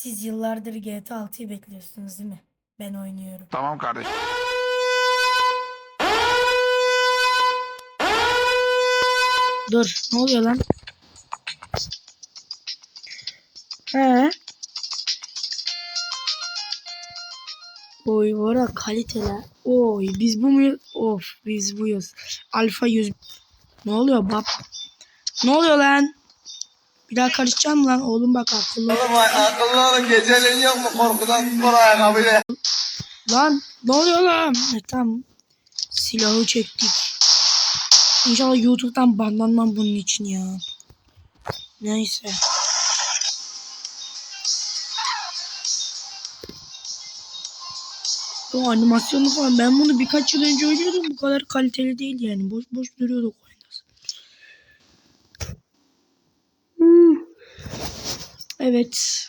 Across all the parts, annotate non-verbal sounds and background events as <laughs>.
Siz yıllardır GTA 6'yı bekliyorsunuz değil mi? Ben oynuyorum. Tamam kardeşim. Dur ne oluyor lan? He. Oy var ya kaliteler. Oy biz bu muyuz? Of biz buyuz. Alfa 100. Ne oluyor bab? Ne oluyor lan? Bir daha karışacağım lan oğlum bak akıllı. Oğlum akıllı olun geceliğin yok mu korkudan spor ayakkabıyla. Lan ne oluyor lan? E, tamam. Silahı çektik. İnşallah YouTube'dan banlanmam bunun için ya. Neyse. Bu animasyonu falan ben bunu birkaç yıl önce oynuyordum bu kadar kaliteli değil yani boş boş duruyorduk Evet.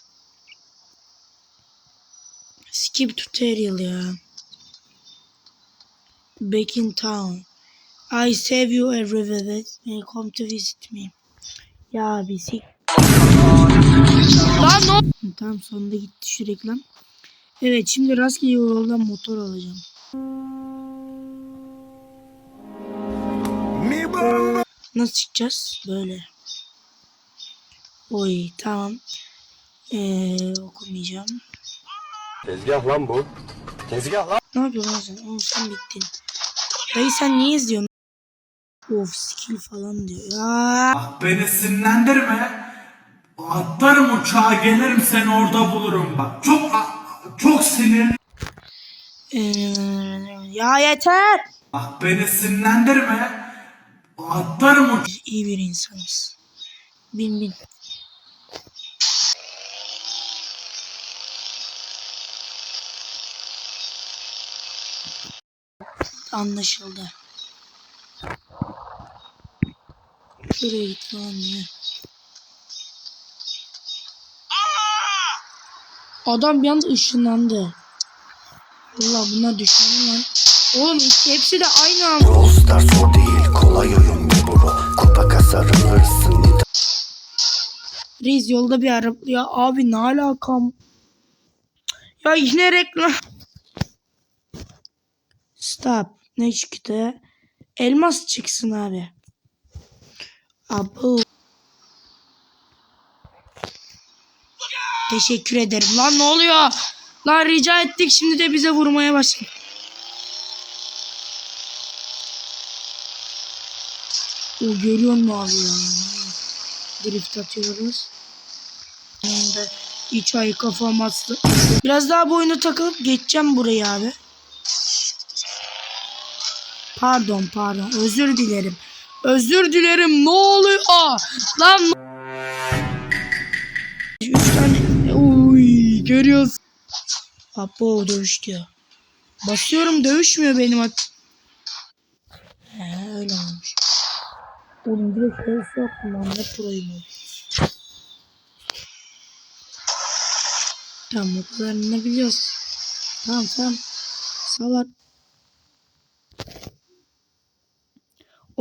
Skip tutorial ya. Back in town. I save you every visit when you come to visit me. Ya bir sik. Lan ne? ol- Tamam sonunda gitti şu reklam. Evet şimdi rastgele yoldan motor alacağım. Nasıl çıkacağız? Böyle. Oy tamam. Ee, okumayacağım. Tezgah lan bu. Tezgah lan. Ne yapıyorsun sen? Oğlum sen bittin. Dayı sen niye izliyorsun? Of skill falan diyor. Ya. Bak beni sinirlendirme. Atlarım uçağa gelirim seni orada bulurum bak. Çok çok sinir. Ee, ya yeter. Bak beni sinirlendirme. Atlarım uç. Biz iyi bir insanız. Bin bin. Anlaşıldı. Şuraya git falan ya. Adam bir anda ışınlandı. Allah bunlar düşman lan. Oğlum iki- hepsi de aynı anda. Brawl Stars o değil kolay oyun bir bro Kupa kasarım hırsın Reis yolda bir araba. Ya abi ne alakam? Ya yine reklam. Stop. Ne çıktı? Elmas çıksın abi. Abo. Teşekkür ederim. Lan ne oluyor? Lan rica ettik şimdi de bize vurmaya başladı. O görüyor musun abi ya? Drift atıyoruz. Şimdi iç ay kafam astı. Biraz daha bu oyuna takılıp geçeceğim burayı abi. Pardon pardon özür dilerim. Özür dilerim ne oluyor? Lan Üç tane Uy görüyorsun. Apo dövüş diyor. Basıyorum dövüşmüyor benim at. He öyle olmuş. Oğlum direkt dövüş yaptım lan ne proyum. Tamam o kadarını biliyoruz. Tamam tamam. Salak.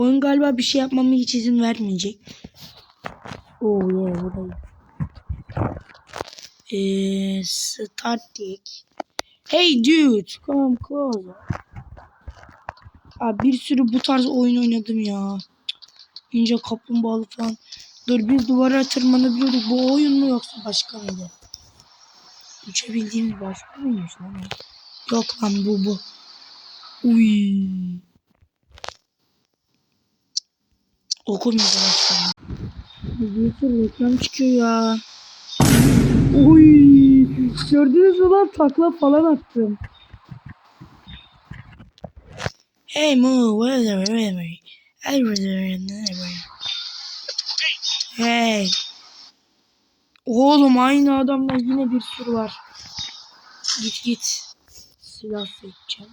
Oyun galiba bir şey yapmama hiç izin vermeyecek. Oh yeah buradayım. Eee start dik. Hey dude come closer. Abi bir sürü bu tarz oyun oynadım ya. İnce kaplumbağalı falan. Dur biz duvara tırmanabiliyorduk. Bu oyun mu yoksa başka mıydı? Uçabildiğimiz başka mıymış lan? Yok lan bu bu. Uy. Okumayacağım aslında. Bir sürü reklam çıkıyor ya. Uy. Gördünüz mü lan takla falan attım. Hey Moo, where the memory? Hey. Oğlum aynı adamdan yine bir sürü var. Git git. Silah seçeceğim.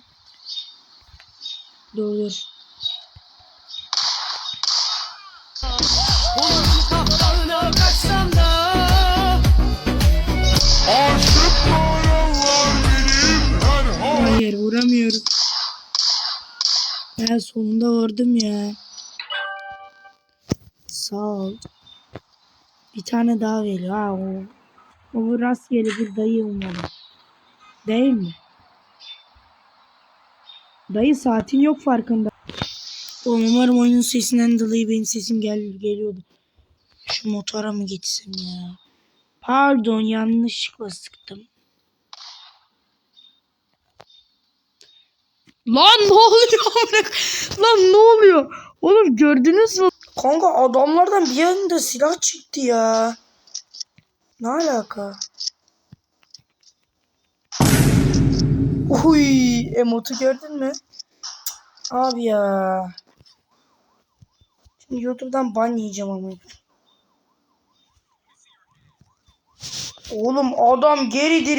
Dur dur. Hayır vuramıyorum. Ya sonunda vurdum ya. Sağ ol. Bir tane daha veriyor. Ha, o Bu rastgele bir dayı olmalı. Değil mi? Dayı saatin yok farkında. Umarım oyunun sesinden dolayı benim sesim gel geliyordu. Şu motora mı geçsem ya? Pardon yanlışlıkla sıktım. Lan ne oluyor? <laughs> Lan ne oluyor? Oğlum gördünüz mü? Kanka adamlardan bir anda silah çıktı ya. Ne alaka? Uy, emotu gördün mü? Abi ya. Şimdi YouTube'dan ban yiyeceğim ama. Oğlum adam geri diril.